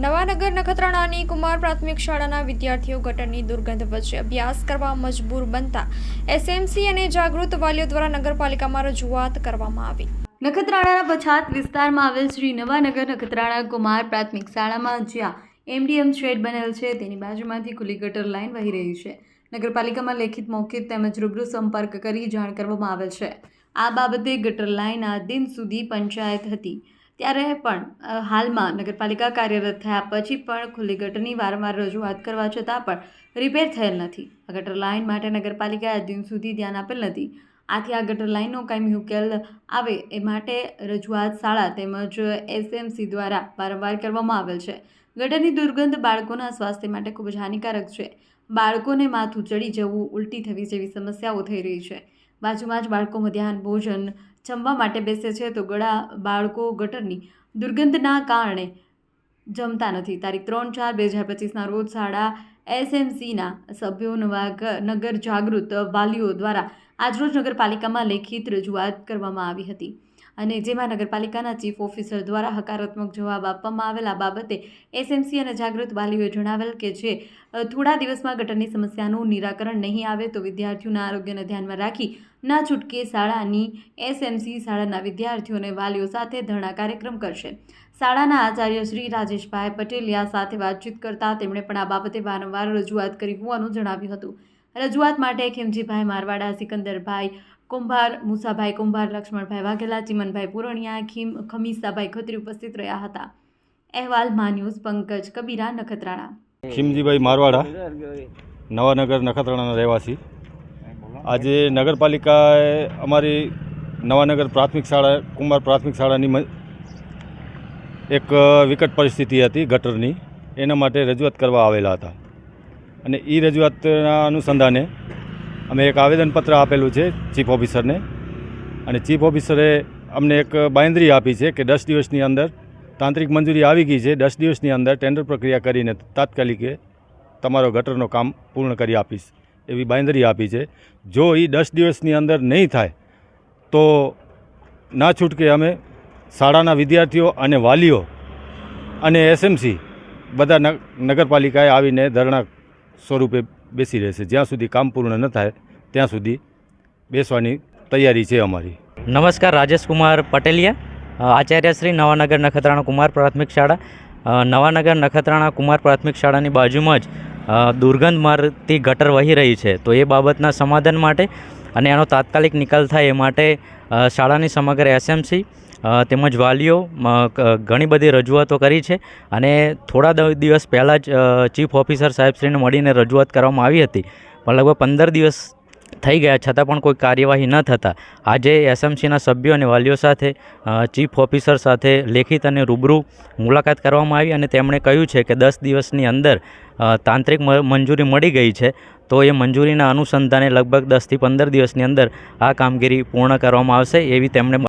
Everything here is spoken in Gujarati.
નવાનગર નખત્રાણાની કુમાર પ્રાથમિક શાળાના વિદ્યાર્થીઓ ગટરની દુર્ગંધ વચ્ચે અભ્યાસ કરવા મજબૂર બનતા એસએમસી અને જાગૃત વાલીઓ દ્વારા નગરપાલિકામાં રજૂઆત કરવામાં આવી. નખત્રાણાના પછાત વિસ્તારમાં આવેલ શ્રી નવાનગર નખત્રાણા કુમાર પ્રાથમિક શાળામાં જ્યાં એમડીએમ શેડ બનેલ છે, તેની બાજુમાંથી ખુલ્લી ગટર લાઇન વહી રહી છે. નગરપાલિકામાં લેખિત મૌખિક તેમજ રૂબરૂ સંપર્ક કરી જાણ કરવામાં આવેલ છે. આ બાબતે ગટર લાઇન આ દિન સુધી પંચાયત હતી. ત્યારે પણ હાલમાં નગરપાલિકા કાર્યરત થયા પછી પણ ખુલ્લી ગટરની વારંવાર રજૂઆત કરવા છતાં પણ રિપેર થયેલ નથી. આ ગટર લાઇન માટે નગરપાલિકાએ આજ દિન સુધી ધ્યાન આપેલ નથી. આથી આ ગટર લાઇનનો કાયમી ઉકેલ આવે એ માટે રજૂઆત શાળા તેમજ એસએમસી દ્વારા વારંવાર કરવામાં આવેલ છે. ગટરની દુર્ગંધ બાળકોના સ્વાસ્થ્ય માટે ખૂબ જ હાનિકારક છે. બાળકોને માથું ચડી જવું, ઉલટી થવી જેવી સમસ્યાઓ થઈ રહી છે. બાજુમાં જ બાળકો મધ્યાહન ભોજન જમવા માટે બેસે છે તો ગળા બાળકો ગટરની દુર્ગંધના કારણે જમતા નથી. તારીખ ત્રણ ચાર બે હજાર પચીસના રોજ શાળા એસએમસીના સભ્યો નગર જાગૃત વાલીઓ દ્વારા આજરોજ નગરપાલિકામાં લેખિત રજૂઆત કરવામાં આવી હતી. અને જેમાં નગરપાલિકાના ચીફ ઓફિસર દ્વારા હકારાત્મક જવાબ આપવામાં આવેલ બાબતે એસએમસી અને જાગૃત વાલીઓએ જણાવેલ કે જે થોડા દિવસમાં ગટરની સમસ્યાનું નિરાકરણ નહીં આવે તો વિદ્યાર્થીઓના આરોગ્યને ધ્યાનમાં રાખી ના છૂટકે શાળાની એસએમસી શાળાના વિદ્યાર્થીઓ અને વાલીઓ સાથે ધરણા કાર્યક્રમ કરશે. શાળાના આચાર્ય શ્રી રાજેશભાઈ પટેલિયા સાથે વાતચીત કરતા તેમણે પણ આ બાબતે વારંવાર રજૂઆત કરી હોવાનું જણાવ્યું હતું. રજૂઆત માટે ખેમજીભાઈ મારવાડા, સિકંદરભાઈ કુંભાર, મુસાભાઈ કુંભાર, લક્ષ્મણભાઈ વાઘેલા, ચિમનભાઈ પુરણિયા, ખીમ, ખમીસાભાઈ ખત્રી ઉપસ્થિત રહ્યા હતા. અહેવાલ, મા ન્યૂઝ, પંકજ, કબીરા, નખત્રાણા. ખીમજીભાઈ મારવાડા, નવાનગર, નખત્રાણાના રહેવાસી. આજે નગરપાલિકાએ અમારી નવાનગર પ્રાથમિક શાળા કુમાર પ્રાથમિક શાળાની એક વિકટ પરિસ્થિતિ હતી ગટરની. એના માટે રજૂઆત કરવા આવેલા હતા. અને એ રજૂઆતના અનુસંધાને અમે એક આવેદનપત્ર આપેલું છે ચીફ ઓફિસરને. અને ચીફ ઓફિસરે અમને એક બાંયધરી આપી છે કે દસ દિવસની અંદર તાંત્રિક મંજૂરી આવી ગઈ છે, દસ દિવસની અંદર ટેન્ડર પ્રક્રિયા કરીને તાત્કાલિકે તમારો ગટરનો કામ પૂર્ણ કરી આપીશ એવી બાંયધરી આપી છે. જો એ દસ દિવસની અંદર નહીં થાય, તો ના છૂટકે અમે શાળાના વિદ્યાર્થીઓ અને વાલીઓ અને એસએમસી બધા નગરપાલિકાએ આવીને ધરણા સ્વરૂપે બેસી રહેશે. જ્યાં સુધી કામ પૂર્ણ ન થાય, ત્યાં સુધી બેસવાની તૈયારી છે અમારી. નમસ્કાર, રાજેશ કુમાર પટેલિયા. આચાર્ય શ્રી નવાનગર નખત્રાણા કુમાર પ્રાથમિક શાળા. નવાનગર નખત્રાણા કુમાર પ્રાથમિક શાળાની બાજુમાં જ દુર્ગંધ મારતી ગટર વહી રહી છે. તો એ બાબતના સમાધાન માટે અને એનો તાત્કાલિક નિકાલ થાય એ માટે શાળાની સમગ્ર એસએમસી તેમજ વાલીઓ ઘણી બધી રજૂઆતો કરી છે અને થોડા દિવસ પહેલાં જ ચીફ ઓફિસર સાહેબશ્રીને મળીને રજૂઆત કરવામાં આવી હતી. પણ લગભગ પંદર દિવસ થઈ ગયા, છતાં પણ કોઈ કાર્યવાહી ન થતાં. આજે એસએમસીના સભ્યો અને વાલીઓ સાથે ચીફ ઓફિસર સાથે લેખિત અને રૂબરૂ મુલાકાત કરવામાં આવી અને તેમણે કહ્યું છે કે દસ દિવસની અંદર તાંત્રિક મંજૂરી મળી ગઈ છે, તો એ મંજૂરીના અનુસંધાને લગભગ દસથી પંદર દિવસની અંદર આ કામગીરી પૂર્ણ કરવામાં આવશે એવી તેમણે